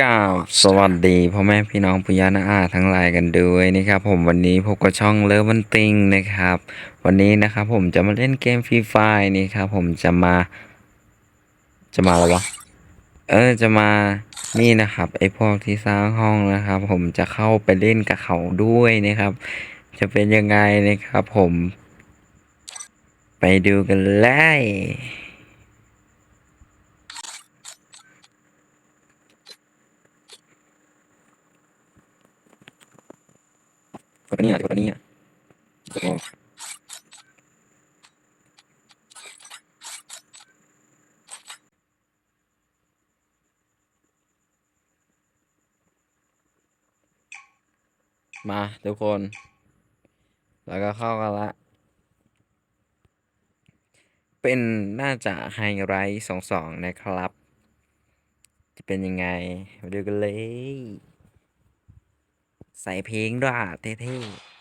ต้าสวัสดีพ่อแม่พี่น้องปุยานาอาทั้งหลายกันด้วยนะครับผมวันนี้พบกับช่องเลิฟวันติงนะครับ วันนี้นะครับผมจะมาเล่นเกมฟรีไฟนี่ครับผมจะมา จะมาอะไรวะเออจะมานี่นะครับไอพวกที่สร้างห้องนะครับ ผมจะเข้าไปเล่นกับเขาด้วยนะครับ จะเป็นยังไงนะครับผม ไปดูกันเลย ตัวนี้อะตัวนี้อะมาทุกคน แล้วก็เข้ากันละ เป็นน่าจะไฮไลท์สองสองนะครับ จะเป็นยังไง มาดูกันเลย ใส่เพลงด้วยเท่ๆ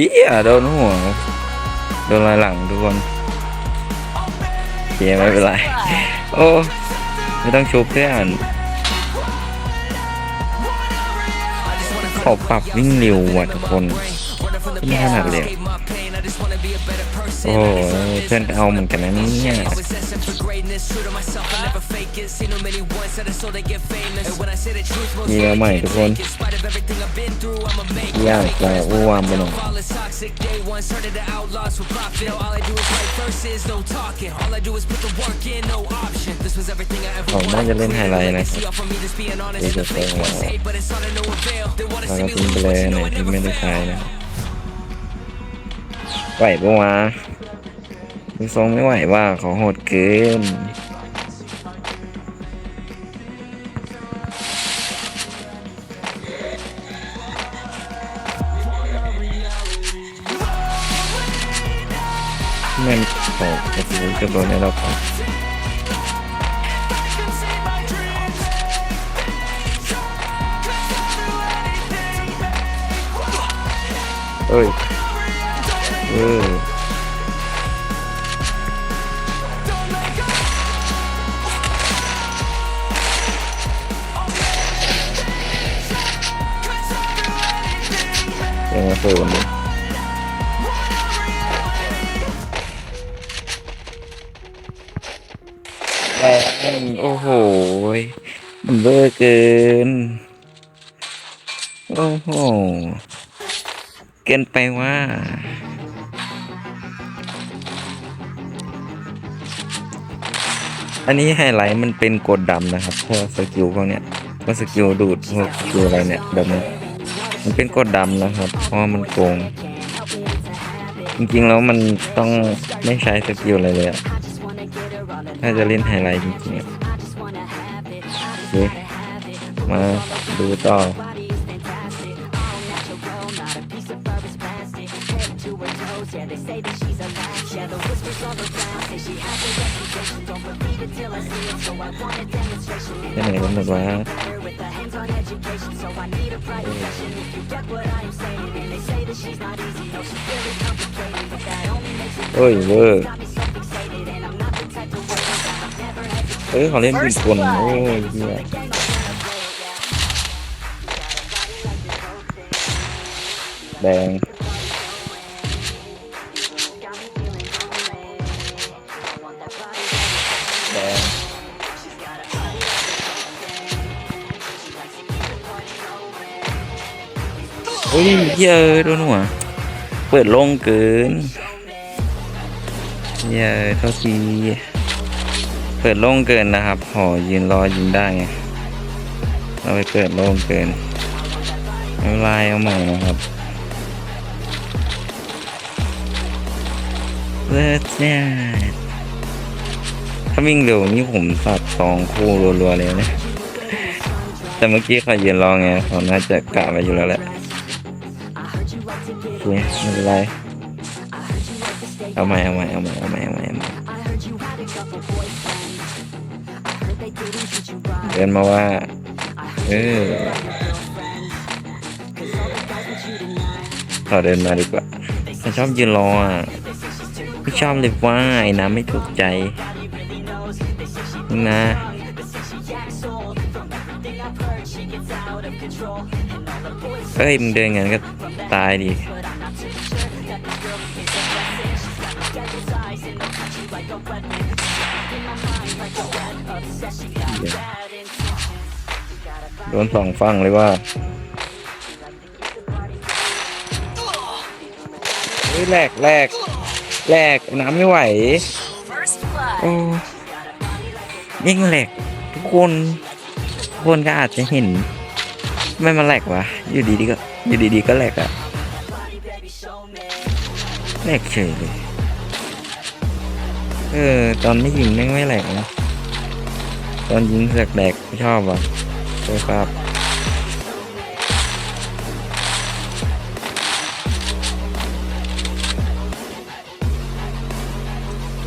เฮียโดนหัวโดนลายหลังทุกคนเฮียไม่เป็นไร โอ้ ไม่ต้องชูเพื่อนขอปรับวิ่งเร็วว่ะทุกคนไม่ขนาดเลยโอ้เพื่อนเอาเหมือนกันนะเนี่ย มีมาใหม่ทุกคนยากแต่อ้วมไปหน่อยผมน่าจะเล่นไฮไลท์นะครับเดี๋ยวจะเซ็งแล้วแล้วก็ทิ้งไปเลยไหนที่ไม่ได้ใช้นะไหวปะวะ ดูทรงไม่ไหวว่าเขาโหดเกินแม่งโอ้กระสุนกระโดดในรอนเอ้ยเออ ยังเฟิร์มเลยแรงโอ้โห มันเบอร์เกิน โอ้โห เกินไปว่าอันนี้ไฮไลท์มันเป็นกดดำนะครับพวกสกิลพวกเนี้ยพวกสกิลดูดพวกสกิลอะไรเนี่ยแบบนี้ มันเป็นกดดำนะครับ เพราะมันโกง จริงๆแล้วมันต้องไม่ใช้สกิลอะไรเลยอะถ้าจะเล่นไฮไลท์จริงๆอะมาดูต่อ ไปไหนกันหมดวะเอ้ยเวอร์เอ้ยเขาเล่นเป็นคนโอ้ยเหี้ยแดง เฮ้ยเยอะโดนหัว เปิดโล่งเกินเยอะเท่าทีเปิดโล่งเกินนะครับหอยืนรอยิงได้ไงเราไปเปิดโล่งเกินไม่เป็นไรเอาใหม่นะครับ เลิศเนี่ยถ้าวิ่งเร็วนี่ผมสับสองคู่รัวๆเลยนะ แต่เมื่อกี้เขายืนรอไงเขาน่าจะกะไปอยู่แล้วแหละ โอเคไม่เป็นไรเอาใหม่เอาใหม่เอาใหม่เอาใหม่เอาใหม่เอาใหม่เดินมาว่า เออขอเดินมาดีกว่าฉันชอบยืนรออะไม่ชอบเลยว่าไอ้น้ำไม่ถูกใจนะ เฮ้ยมึงเดินงั้นก็ตายดิโดนสองฝั่งเลยว่าเฮ้ยแหลกแหลกแหลกน้ำไม่ไหวโอ้ยิ่งแหลกทุกคนทุกคนก็อาจจะเห็น ไม่มาแหลกวะอยู่ดีๆก็อยู่ดีๆก็แหลกอะแหลกเฉยเลยเออตอนไม่ยิงแม่งไม่แหลกนะตอนยิงเสือกแหลกไม่ชอบว่ะใช่ครับ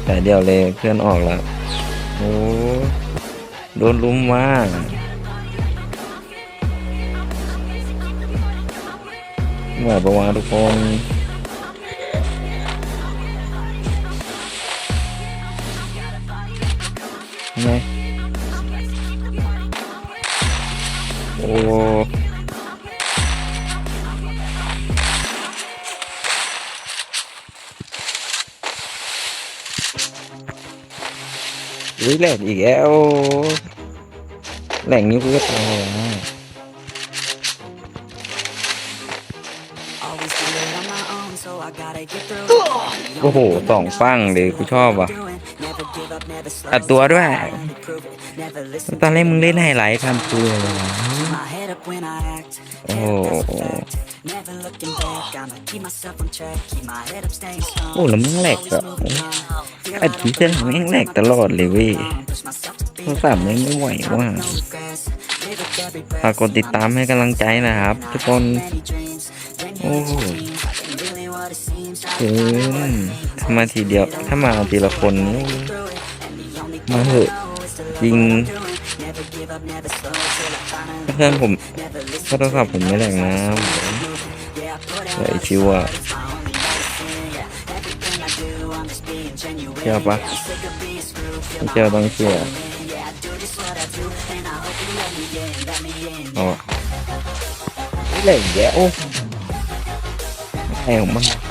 แต่เดียวเลยเพื่อนออกแล้วโอ้โดนลุมว่า ไหวปะวะทุกคนไงโอ้ยแหลกอีกแล้ว แหลกนี้กูก็ตายแล้ว โอ้โหสองฟังเลยกูชอบว่ะ Never give up, never slow. อัดตัวด้วย Prove it. Never listen ตอนแรกมึงเล่นไฮไลท์ทำตัวเลยวะ my head up when I act. Oh. Head up, that's a fact. Never looking back. I'ma keep myself on track. Keep my head up, staying strong. โอ้แล้วมึงแหลก Always อะ moving on. Feel อัด like ทีเซนแม่งแหลกตลอดเลยเว้ย I'm push myself to โทร be ศัพท์แม่งไม่ไหวว่ะ no regrets. Live with every breath. ฝากกดติดตามให้กำลังใจนะครับ ทุกคน Many dreams. เกินทำมาทีเดียว ถ้ามาทีละคนมาเถอะจริงเพื่อนผมโทรศัพท์ผมไม่แรงนะแต่ชิวอะเชื่อปะไม่เชื่อต้องเชื่ออ๋ออะแย่โอ้ไอ้ผมมัน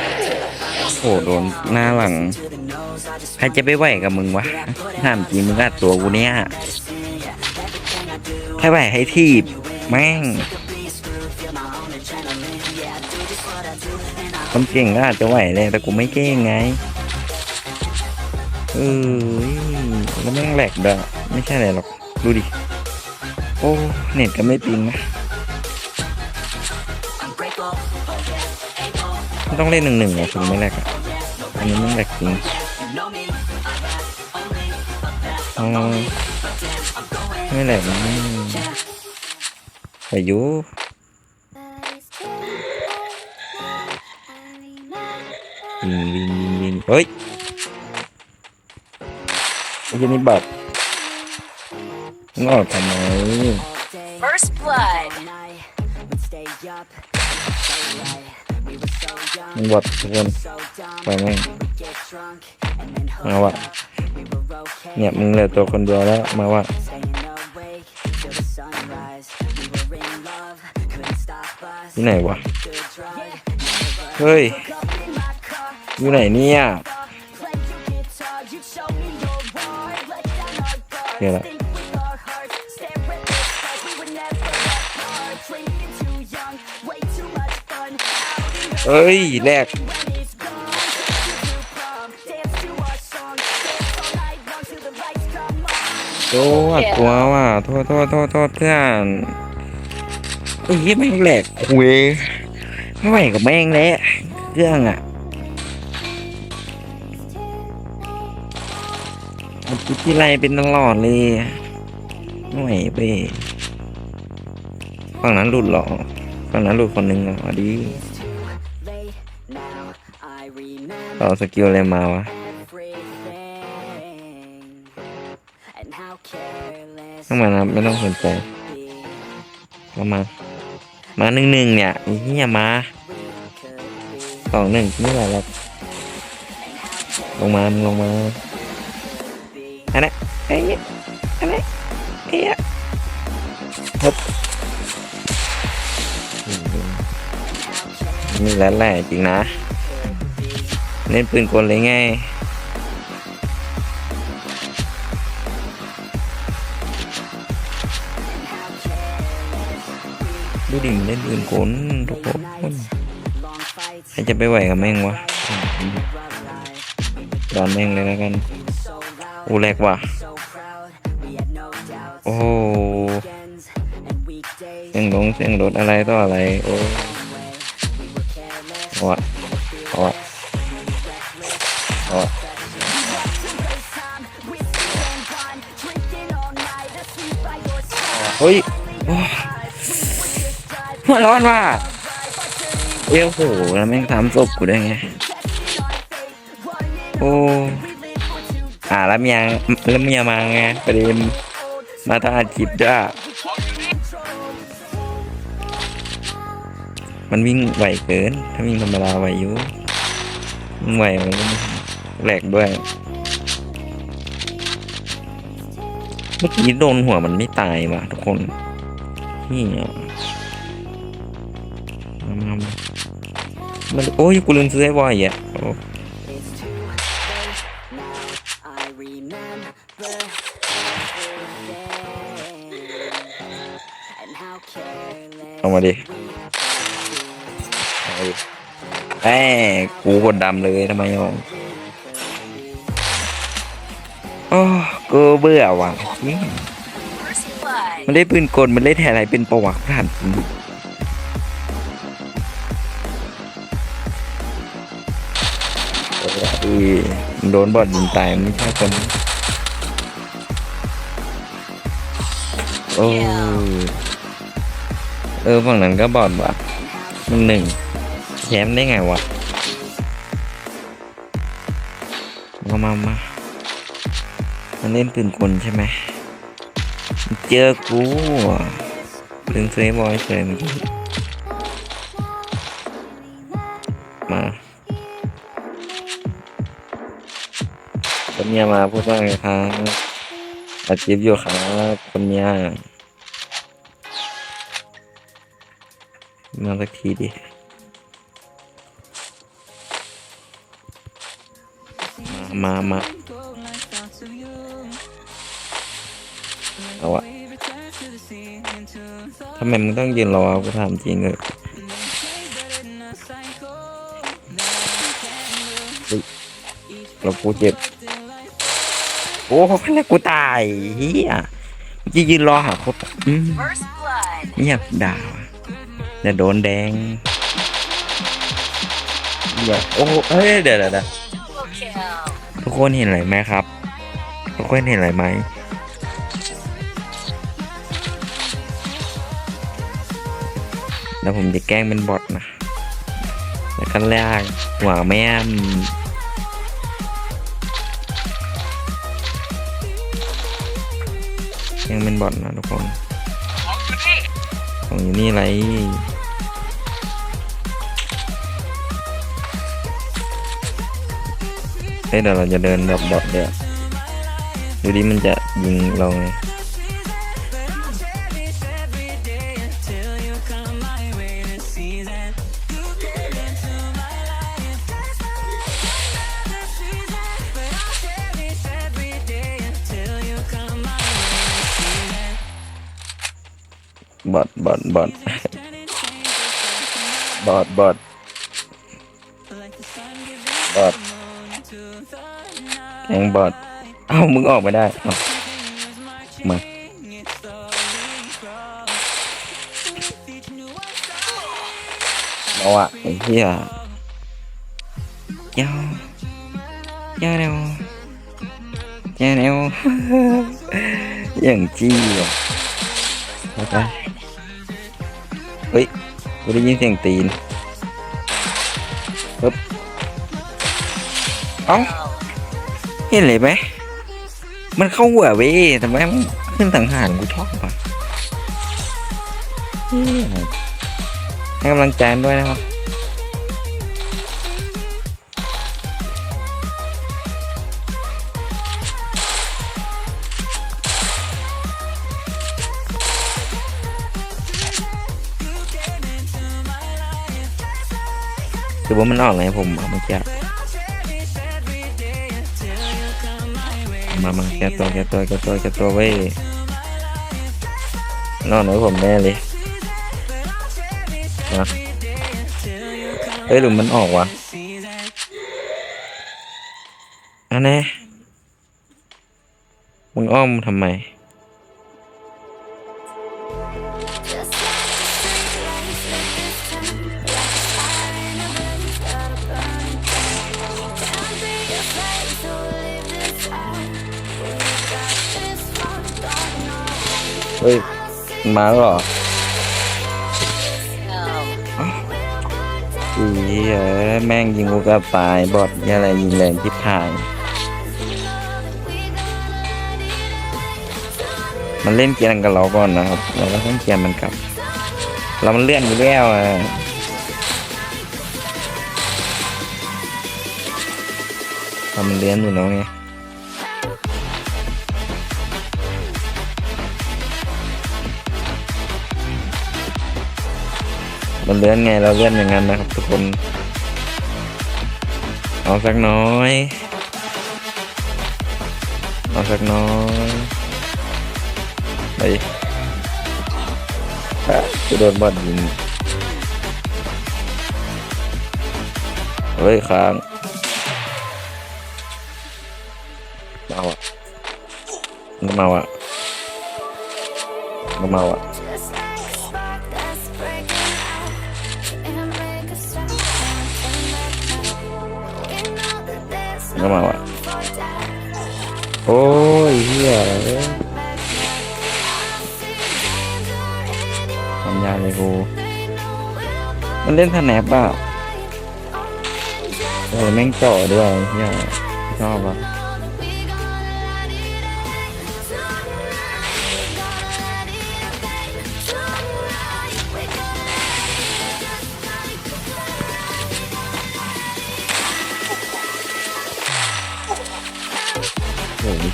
โอ้โหโดนหน้าหลังใครจะไปไหวกับมึงวะถามจริงมึงอัดตัวกูเนี่ย medicine. Yeah, everything I do. ให้ไหวให้ทีบแม่งคนเก่งก็อาจจะไหวเลยแต่กูไม่เก่งไงเออแล้วแม่งแหลกเด้วยไม่ใช่อะไรหรอก ดูดิ โอ้ เน็ตก็ไม่ปิงนะ ต้องเล่นหนึ่งหนึ่งเนี่ถึงไม่แลกอันนี้มันแลกจริงอ๋อไม่แหลกแต่ยุวินวินวินวินเฮ้ยยันนี่บัตรอทำไม First blood มึงบอดทุกคนไปแม่งมาว่ะเนี่ยมึงเหลือตัวคนเดียวแล้วมาว่ะที่ไหนวะเฮ้ยอยู่ไหนเนี่ยเดี๋ยวละ long till the lights come on. โทษกลัวว่ะโทษโทษโทษโทษเพื่อนไอ้ยี่แม่งแหลกคุยไม่ไหวกับแม่งแล้วเครื่องอะมันคิดที่ไรเป็นตลอดเลยไม่ไหวไปฝั่งนั้นหลุดเหรอฝั่งนั้นหลุดคนหนึ่งเหรอดี remember ต่อสกิลอะไรมาวะ everything and how careless เข้ามานะไม่ต้องสนใจ we เข้ามา มาหนึ่งหนึ่งเนี่ยอ้เหี้ยมาสองหนึ่งนี่แหละครับลงมาลงมาอันนั้ไอ้เนี่ยอันนั้ไอ้เนี่ยฮึบนี่แหละแหละจริงนะ เล่นปืนกลเลยไงดูดิมันเล่นปืนกลทุกคนใครจะไปไหวกับแม่งวะดอนแม่งเลยแล้วกันอูแรกว่ะโอ้เสียงลงเสียงรถอะไรต่ออะไร โอ้ We were careless, เอาวะ เอาวะเอาวะ waste time, whiskey and wine, drinking all night, asleep by your side. เฮ้ยโอ้หัวร้อนว่ะเอ้โหแล้วแม่งทำศพกูได้ไง โอ้ อ่าแล้วเมียแล้วเมียมาไงประเด็นมาตาอัดคลิปจ้ามันวิ่งไหวเกิน ถ้าวิ่งธรรมดาไหวอยู่ ไหวมันก็ไม่ แหลกด้วย เมื่อกี้โดนหัวมันไม่ตายว่ะทุกคนนี่อะมามามามันโอ้ยกูลืมซื้อไอ้บอยอะเอามาดิเอ้กูกดดำเลยทำไมอะ กูเบื่อว่ะนี่ First blood. มันได้ปืนกลมันได้แทนอะไรเป็นประวัติผ่านจริงโอ้ยมันโดนบอดยิงตายมันไม่ใช่คนโอ้เออฝั่งนั้นก็บอดว่ะมันหนึ่งแชมป์ได้ไงวะมามามา มันเล่นปืนกลใช่ไหมเจอกูลืมซื้อไอ้บอยเฉยเมื่อกี้มาคนเมียมาพูดว่าไงครับอาชีพอยู่ครับคนเมียมาสักทีดิมามาเอา ทำไมมึงต้องยืนรอกูถามจริงเลยเฮ้ยเรากูเจ็บ โอ้เขาเป็นไรกูตายเฮียจะยืนรอหาคนเงียบด่าวะเดี๋ยวโดนแดงเดี๋ยวโอ้เฮ้ยเดี๋ยวเดี๋ยวทุกคนเห็นอะไรไหมครับ ทุกคนเห็นอะไรไหม แล้วผมจะแกล้งเป็นบอทนะแล้วก็ลากหัวแม่มยังเป็นบอทนะทุกคนของอยู่นี่ไรเฮ้ยเดี๋ยวเราจะเดินแบบบอทเดี๋ยวดูดิมันจะยิงเราไง บอดบอดบอดบอดบอดบอดแกงบอดเอ้ามึงออกไม่ได้เอามาเอาอะไอ้เหี้ยยาวยาวเร็วยาวเร็วอย่างจี้อะไปไป เฮ้ยกูได้ยินเสียงตีนปึ๊บเอ้าเห็นเลยไหมมันเข้าหัวเว้ยแต่แม่งขึ้นสังหารกูชอบว่ะให้กำลังใจด้วยนะครับ คือว่ามันออกเลยผมเอาเมื่อกี้มามาแกตัวแกตัวแกตัวแกตัวเว้ยนอนหนผมแน่เลยนะเฮ้ยหรือมันออกวะอันนี้มึงอ้อมทำไม เฮ้ยมาแล้วเหรอ No. อีเอ้ยแม่งยิงกูกระปายบอดยี่อะไรยิงแรงทิพทางมันเล่นเกียร์กับเราก่อนนะครับเราก็ต้องเกียร์มันกลับ เรามันเลื่อนอยู่แล้วอะเรามันเลื่อนอยู่เนาะไง มันเลื่อนไงเราเลื่อนอย่างนั้นนะครับ ทุกคน เอาสักน้อย เอาสักน้อยไปอะจะโดนบอดยิงเฮ้ยค้างเมาอะมันเมาอะ ก็มาว่ะโอ้ยเฮียทำยาเลยกูมันเล่นสแนปอะเออแม่งเจ่อด้วยเฮียชอบอะ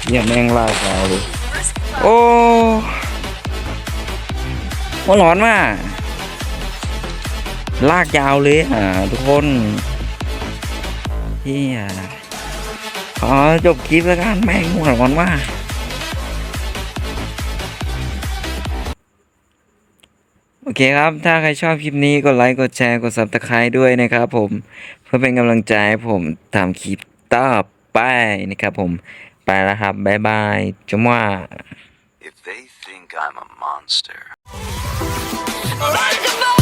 เฮียแม่งลากยาวเลยโอ้หัวร้อนว่ะลากยาวเลยอะทุกคนเฮียขอจบคลิปแล้วกันแม่งหัวร้อนว่ะโอเคครับ ถ้าใครชอบคลิปนี้กดไลค์กดแชร์กด subscribe ด้วยนะครับผม เพื่อเป็นกำลังใจให้ผมทำคลิปต่อไปนะครับผม ไปแล้วครับ บ๊ายบายจุ๊ว่า If they think I'm a monster. Like a